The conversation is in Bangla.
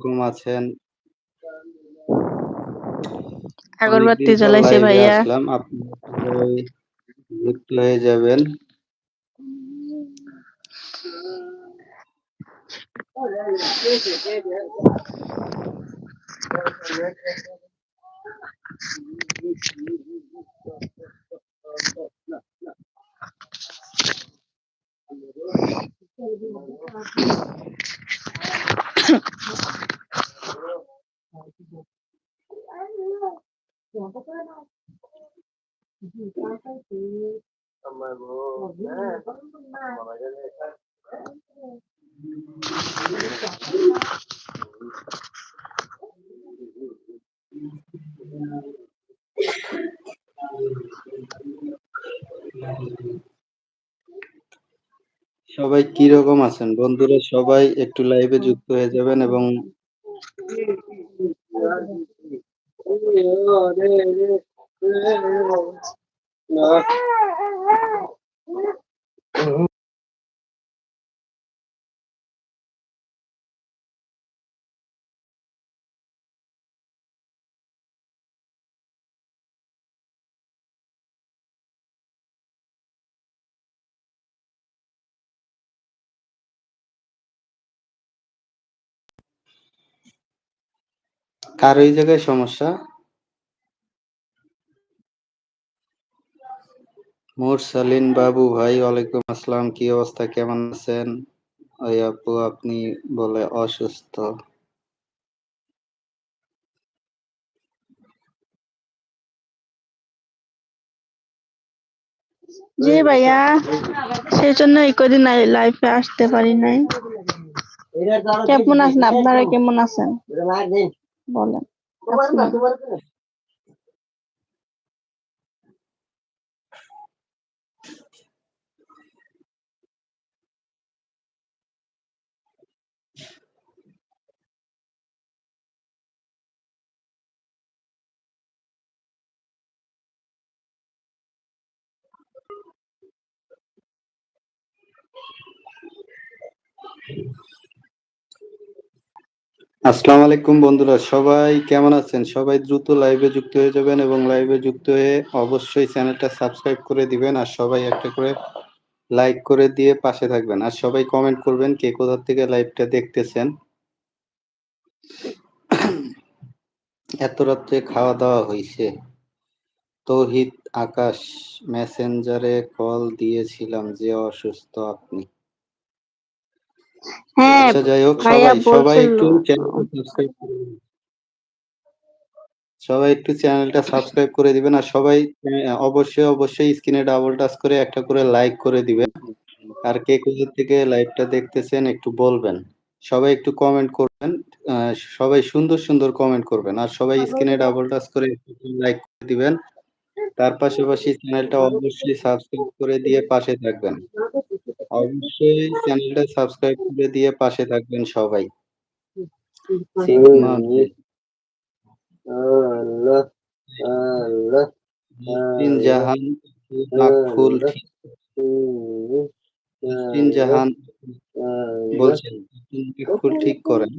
কীরকম আছেন? আগরবাতি জ্বালাইছে ভাইয়া। আসলাম। সবাই যুক্ত হয়ে যাবেন। সবাই কীরকম আছেন? বন্ধুরা সবাই একটু লাইভে যুক্ত হয়ে যাবেন এবং কার এই জায়গায় সমস্যা? মুরসালিন বাবু, ভাই, ওয়ালাইকুম আসসালাম। কি অবস্থা? কেমন আছেন? ওই আপু, আপনি বলে অসুস্থ। জি ভাইয়া, সেই জন্য এই কদিন লাইফে আসতে পারি নাই কেমন আছেন আপনারা কেমন আছেন বলেন আসসালামু আলাইকুম বন্ধুরা, সবাই কেমন আছেন? সবাই দ্রুত লাইভে যুক্ত হয়ে যাবেন এবং লাইভে যুক্ত হয়ে অবশ্যই চ্যানেলটা সাবস্ক্রাইব করে দিবেন আর সবাই একটা করে লাইক করে দিয়ে পাশে থাকবেন। আর সবাই কমেন্ট করবেন কে কোথা থেকে লাইভটা দেখতেছেন। এত রাত্রে খাওয়া দাওয়া হয়েছে তৌহিদ আকাশ মেসেঞ্জারে কল দিয়েছিলাম যে অসুস্থ আপনি। হ্যাঁ আচ্ছা যাই হোক ভাইয়া সবাই সবাই একটু বলছিল চ্যানেলটা সাবস্ক্রাইব করে দিবেন। সবাই একটু চ্যানেলটা সাবস্ক্রাইব করে দিবেন আর সবাই আহ, অবশ্যই অবশ্যই স্ক্রিনে ডাবল টাচ করে একটা করে লাইক করে দিবেন। আর কে কোথা থেকে লাইভটা দেখতেছেন একটু বলবেন। সবাই একটু কমেন্ট করবেন আহ, সবাই সুন্দর সুন্দর কমেন্ট করবেন। আর সবাই স্ক্রিনে ডাবল টাচ করে লাইক করে দিবেন। তার পাশাপাশি চ্যানেলটা অবশ্যই সাবস্ক্রাইব করে দিয়ে পাশে থাকবেন। অবশ্যই চ্যানেলটা সাবস্ক্রাইব করে দিয়ে পাশে থাকবেন সবাই। জাহান জাহান বলছেন ফুল ঠিক করেন।